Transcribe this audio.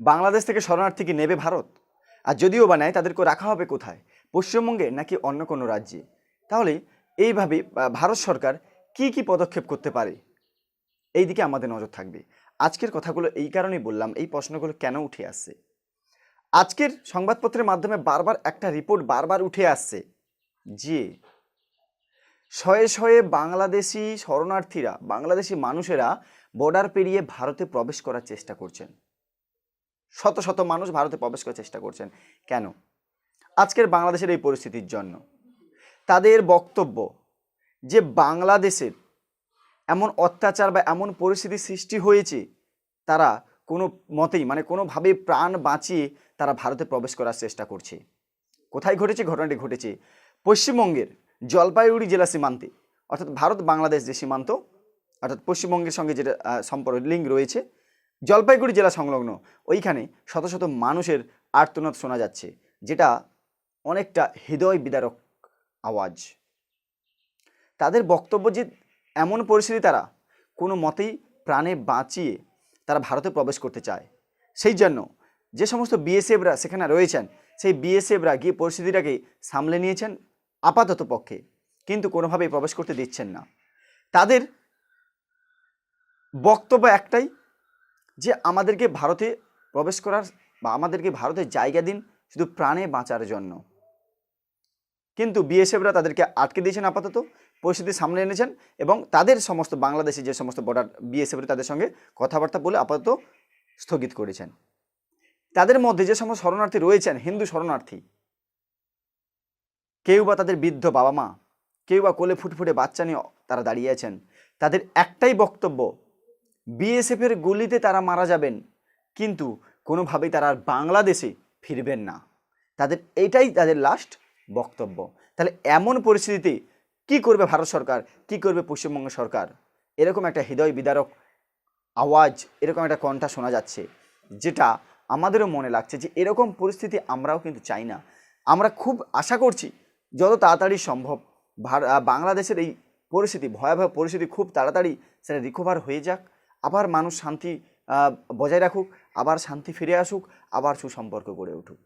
বাংলাদেশ থেকে শরণার্থী কি নেবে ভারত? আর যদিও বা নেয় তাদেরকে রাখা হবে কোথায়? পশ্চিমবঙ্গে নাকি অন্য কোনো রাজ্যে? তাহলে এইভাবে ভারত সরকার কি কি পদক্ষেপ করতে পারে? এই দিকে আমাদের নজর থাকবে। আজকের কথাগুলো এই কারণেই বললাম, এই প্রশ্নগুলো কেন উঠে আসছে? আজকের সংবাদপত্রের মাধ্যমে বারবার একটা রিপোর্ট বারবার উঠে আসছে যে, শয়ে শয়ে বাংলাদেশি শরণার্থীরা, বাংলাদেশি মানুষেরা বর্ডার পেরিয়ে ভারতে প্রবেশ করার চেষ্টা করছেন। শত শত মানুষ ভারতে প্রবেশ করার চেষ্টা করছেন। কেন? আজকের বাংলাদেশের এই পরিস্থিতির জন্য। তাদের বক্তব্য যে বাংলাদেশের এমন অত্যাচার বা এমন পরিস্থিতি সৃষ্টি হয়েছে, তারা কোনো মতেই মানে কোনোভাবে প্রাণ বাঁচিয়ে তারা ভারতে প্রবেশ করার চেষ্টা করছে। কোথায় ঘটেছে? ঘটনাটি ঘটেছে পশ্চিমবঙ্গের জলপাইগুড়ি জেলা সীমান্তে। অর্থাৎ ভারত বাংলাদেশ যে সীমান্ত, অর্থাৎ পশ্চিমবঙ্গের সঙ্গে যেটা সম্পর্ক, লিঙ্ক রয়েছে জলপাইগুড়ি জেলা সংলগ্ন, ওইখানে শত শত মানুষের আর্তনাদ শোনা যাচ্ছে, যেটা অনেকটা হৃদয় বিদারক আওয়াজ। তাদের বক্তব্য যে এমন পরিস্থিতি তারা কোনো মতেই প্রাণে বাঁচিয়ে তারা ভারতে প্রবেশ করতে চায়, সেই জন্য যে সমস্ত বিএসএফরা সেখানে রয়েছেন, সেই বিএসএফরা গিয়ে পরিস্থিতিটাকে সামলে নিয়েছেন আপাতত পক্ষে, কিন্তু কোনোভাবেই প্রবেশ করতে দিচ্ছেন না। তাদের বক্তব্য একটাই যে আমাদেরকে ভারতে প্রবেশ করার বা আমাদেরকে ভারতে জায়গা দিন শুধু প্রাণে বাঁচার জন্য। কিন্তু বিএসএফরা তাদেরকে আটকে দিয়েছেন আপাতত, পরিস্থিতি সামলে এনেছেন এবং তাদের সমস্ত বাংলাদেশে যে সমস্ত বর্ডার বিএসএফরা তাদের সঙ্গে কথাবার্তা বলে আপাতত স্থগিত করেছেন। তাদের মধ্যে যে সমস্ত শরণার্থী রয়েছেন, হিন্দু শরণার্থী, কেউ বা তাদের বৃদ্ধ বাবা মা, কেউ বা কোলে ফুটফুটে বাচ্চা নিয়ে তারা দাঁড়িয়ে আছেন, তাদের একটাই বক্তব্য বিএসএফের গুলিতে তারা মারা যাবেন। কিন্তু কোনোভাবেই তারা আর বাংলাদেশে ফিরবেন না। তাদের এটাই তাদের লাস্ট বক্তব্য। তাহলে এমন পরিস্থিতিতে কি করবে ভারত সরকার? কি করবে পশ্চিমবঙ্গ সরকার? এরকম একটা হৃদয় বিদারক আওয়াজ, এরকম একটা কণ্ঠা শোনা যাচ্ছে, যেটা আমাদেরও মনে লাগছে যে এরকম পরিস্থিতি আমরাও কিন্তু চাই না। আমরা খুব আশা করছি যত তাড়াতাড়ি সম্ভব বাংলাদেশের এই পরিস্থিতি, ভয়াবহ পরিস্থিতি খুব তাড়াতাড়ি সেটা রিকভার হয়ে যাক। আবার মানুষ শান্তি বজায় রাখুক আবার শান্তি ফিরে আসুক আবার সুসম্পর্ক গড়ে উঠুক।